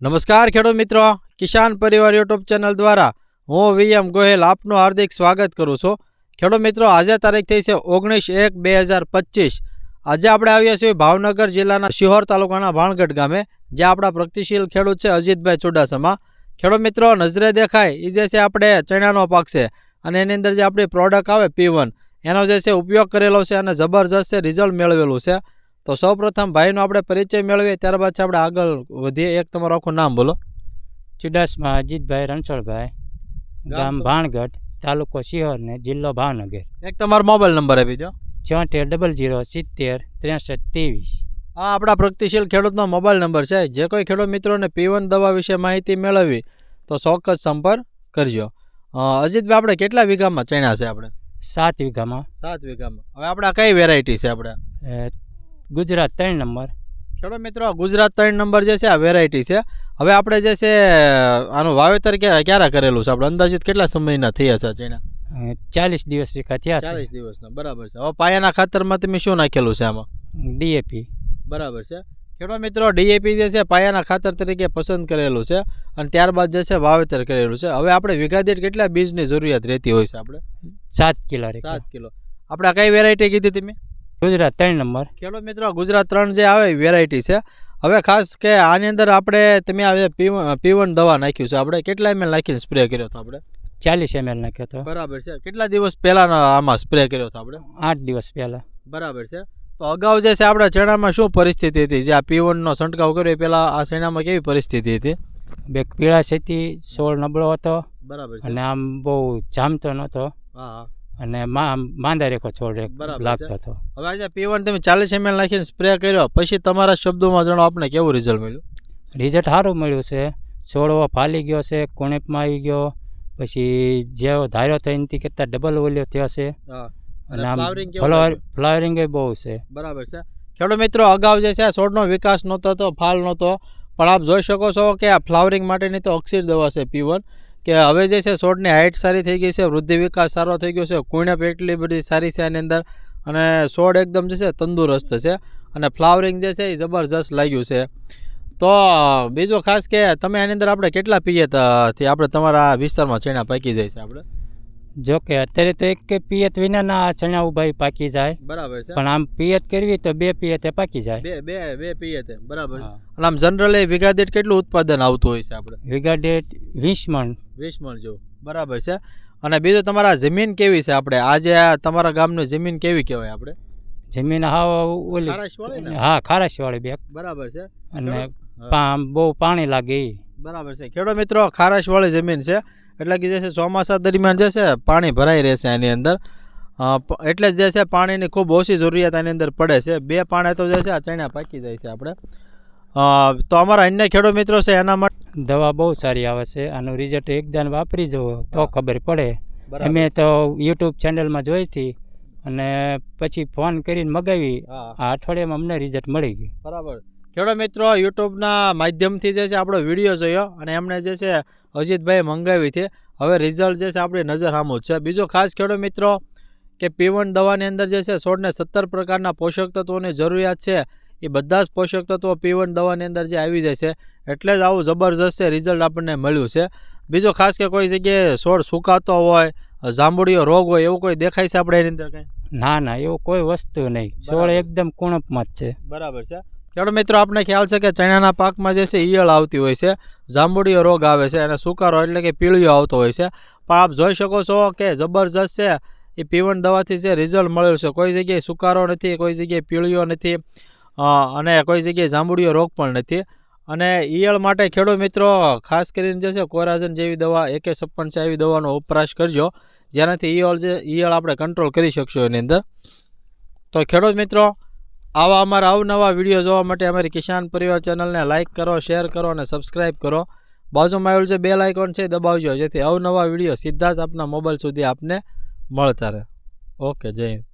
નમસ્કાર ખેડૂત મિત્રો. કિસાન પરિવાર યુટ્યુબ ચેનલ દ્વારા હું વીએમ ગોહેલ આપનું હાર્દિક સ્વાગત કરું છું. ખેડૂત મિત્રો, આજે તારીખ થઈ છે ઓગણીસ એક બે હજાર પચીસ. આજે આપણે આવ્યા છીએ ભાવનગર જિલ્લાના શિહોર તાલુકાના ભાણગઢ ગામે જે આપણા પ્રગતિશીલ ખેડૂત છે અજીતભાઈ ચુડાસમા. ખેડૂત મિત્રો, નજરે દેખાય એ જે છે આપણે ચણાનો પાક છે અને એની અંદર જે આપણી પ્રોડક્ટ આવે પી એનો જે છે ઉપયોગ કરેલો છે અને જબરજસ્ત રિઝલ્ટ મેળવેલું છે. તો સૌપ્રથમ ભાઈનો આપણે પરિચય મેળવીએ ત્યારબાદ છે આપણે આગળ વધીએ. એક તમારું આખું નામ બોલો. ચુડાસમા અજીતભાઈ રણછોડભાઈ ગામ ભાણગઢ તાલુકો શિહોર ને જિલ્લો ભાવનગર. એક તમારો મોબાઈલ નંબર આપી દો. છોતેર ડબલ જીરો સિત્તેર ત્રેસઠ ત્રેવીસ. આ આપણા પ્રગતિશીલ ખેડૂતનો મોબાઈલ નંબર છે. જે કોઈ ખેડૂત મિત્રોને પીવન દવા વિશે માહિતી મેળવવી તો ચોક્કસ સંપર્ક કરજો. અજીતભાઈ આપણે કેટલા વીઘામાં ચણ્યા છે આપણે? સાત વીઘામાં. સાત વીઘામાં. હવે આપણે કઈ વેરાયટી છે આપણે? ગુજરાત ત્રણ નંબર. ખેડૂત મિત્રો ગુજરાત ત્રણ નંબર જે છે આ વેરાયટી છે. હવે આપણે જે છે આનું વાવેતર ક્યારે ક્યારે કરેલું છે? આપણે અંદાજિત કેટલા સમયના થયા છે ચણા ચાલીસ દિવસ રેખા થયા ચાલીસ દિવસના બરાબર છે. હવે પાયાના ખાતરમાં તમે શું નાખેલું છે આમાં? ડીએપી બરાબર છે. ખેડૂત મિત્રો ડીએપી જે છે પાયાના ખાતર તરીકે પસંદ કરેલું છે અને ત્યારબાદ જે છે વાવેતર કરેલું છે. હવે આપણે વીઘા દીઠ કેટલા બીજની જરૂરિયાત રહેતી હોય છે આપણે? સાત કિલો સાત કિલો. આપણે કઈ વેરાયટી કીધી તમે? ગુજરાત ત્રણ નંબર. ખેડૂત મિત્રો ગુજરાત ત્રણ જે આવે વેરાયટી છે. હવે ખાસ કે આની અંદર આપણે તમે આ પીવન દવા નાખ્યું છે આપણે કેટલા એમએલ નાખીને સ્પ્રે કર્યો હતો આપણે? ચાલીસ એમએલ નાખ્યો હતો. બરાબર છે. કેટલા દિવસ પહેલાનો આમાં સ્પ્રે કર્યો હતો આપણે? આઠ દિવસ પહેલાં. બરાબર છે. તો અગાઉ જે છે આપણા ચણામાં શું પરિસ્થિતિ હતી? જે આ પીવનનો છંટકાવ કર્યો એ પહેલાં આ ચણામાં કેવી પરિસ્થિતિ હતી? બે પીળા છેતી સોળ નબળો હતો. બરાબર છે. અને આમ બહુ જામતો નહોતો. હા. અને માંદા રેખો છોડ લાગતો. હતો. હવે આજે પીવન તમે ચાલીસ એમએલ નાખીને સ્પ્રે કર્યો પછી તમારા શબ્દોમાં જણો આપને કેવું રિઝલ્ટ મળ્યું? રિઝલ્ટ સારું મળ્યું છે. છોડવો ફાલી ગયો છે કુણેપમાં આવી ગયો. પછી જેવો ધાર્યો તો એનાથી કરતાં ડબલ ઓલ્યો થયો છે. અને? ફ્લાવરિંગ બહુ છે. બરાબર છે. ખેડૂત મિત્રો અગાઉ જે છે આ છોડનો વિકાસ નહોતો તો ફાલ નહોતો. પણ આપ જોઈ શકો છો કે આ ફ્લાવરિંગ માટેની તો અક્ષીર દવા છે પીવન કે હવે જે છે છોડની હાઇટ સારી થઈ ગઈ છે, વૃદ્ધિ વિકાસ સારો થઈ ગયો છે કુણપ એટલી બધી સારી છે આની અંદર અને છોડ એકદમ જે છે તંદુરસ્ત છે અને ફ્લાવરિંગ જે છે એ જબરજસ્ત લાગ્યું છે. તો બીજું ખાસ કે તમે આની અંદર આપણે કેટલા પિયતથી આપણે તમારા વિસ્તારમાં ચણા પાકી જાય છે આપણે? જો કે અત્યારે તો એક કે પિયત વિનાના આ ચણા ઉભાઈ પાકી જાય. બરાબર છે. પણ આમ પિયત કરવી તો બે પિયતે પાકી જાય. બે બે બે પિયત બરાબર અને આમ જનરલી વીઘા દીઠ કેટલું ઉત્પાદન આવતું હોય છે આપણે? વીઘા દીઠ વીસ મણ. વીસ મણ જો બરાબર છે. અને બીજું તમારા જમીન કેવી છે આપણે? આજે તમારા ગામની જમીન કેવી કહેવાય આપણે? જમીન હાવ ઓલી હા ખારાશ વાળી બે. બરાબર છે. અને હા. બહુ પાણી લાગે. બરાબર છે. ખેડૂત મિત્રો ખારાશવાળી જમીન છે. એટલે કે જે છે ચોમાસા દરમિયાન જે છે પાણી ભરાઈ રહેશે એની અંદર. એટલે જ છે પાણીની ખૂબ ઓછી જરૂરિયાત એની અંદર પડે છે. બે પાણે તો જે છે આ ચણા પાકી જાય છે આપણે. તો અમારા અન્ય ખેડૂત મિત્રો છે એના માટે દવા બહુ સારી આવે છે. આનું રિઝલ્ટ એકદમ વાપરી જુઓ તો ખબર પડે. અમે તો યુટ્યુબ ચેનલમાં જોઈ હતી અને પછી ફોન કરીને મગાવી. આ અઠવાડિયામાં અમને રિઝલ્ટ મળી ગયું. બરાબર. ખેડૂત મિત્રો યુટ્યુબના માધ્યમથી જે છે આપણો વીડિયો જોયો અને એમણે જે છે અજીતભાઈ મંગાવી છે. હવે રિઝલ્ટ જે છે આપણી નજર સામું છે. બીજો ખાસ ખેડૂત મિત્રો કે પીવણ દવાની અંદર જે છે સોળને સત્તર પ્રકારના પોષક તત્વોની જરૂરિયાત છે. એ બધા જ પોષક તત્વો પીવણ દવાની અંદર જે આવી જાય છે એટલે જ આવું જબરજસ્ત રિઝલ્ટ આપણને મળ્યું છે. બીજો ખાસ કે કોઈ જગ્યાએ છોડ સુકાતો હોય જાંબુડીયો રોગ હોય એવું કોઈ દેખાય છે આપણે એની અંદર કંઈ? ના ના એવું કોઈ વસ્તુ નહીં. છોડ એકદમ કુણપમાં જ છે. બરાબર છે. ખેડૂત મિત્રો આપણે ખ્યાલ છે કે ચણાના પાકમાં જે છે ઈયળ આવતી હોય છે, જાંબુડીયો રોગ આવે છે અને સુકારો એટલે કે પીળીઓ આવતો હોય છે. પણ આપ જોઈ શકો છો કે જબરજસ્ત છે, એ પીવણ દવાથી છે રિઝલ્ટ મળેલું છે. કોઈ જગ્યાએ સુકારો નથી, કોઈ જગ્યાએ પીળીઓ નથી અને કોઈ જગ્યાએ જાંબુડીયો રોગ પણ નથી. અને ઈયળ માટે ખેડૂત મિત્રો, ખાસ કરીને જે છે કોરાજન જેવી દવા, એકે છપ્પન છે એવી દવાનો વપરાશ કરજો. જેનાથી ઈયળ જે, ઈયળ આપણે કંટ્રોલ કરી શકશો એની અંદર. તો ખેડૂત મિત્રો આવા અમારા અવનવા વીડિયો જોવા માટે અમારી કિસાન પરિવાર ચેનલને લાઇક કરો શેર કરો અને સબસ્ક્રાઇબ કરો. બાજુમાં આવેલું જે બેલ આઇકોન છે દબાવજો, જેથી અવનવા વીડિયો સીધા જ આપના મોબાઈલ સુધી આપને મળતા રહે. ઓકે જય હિન્દ.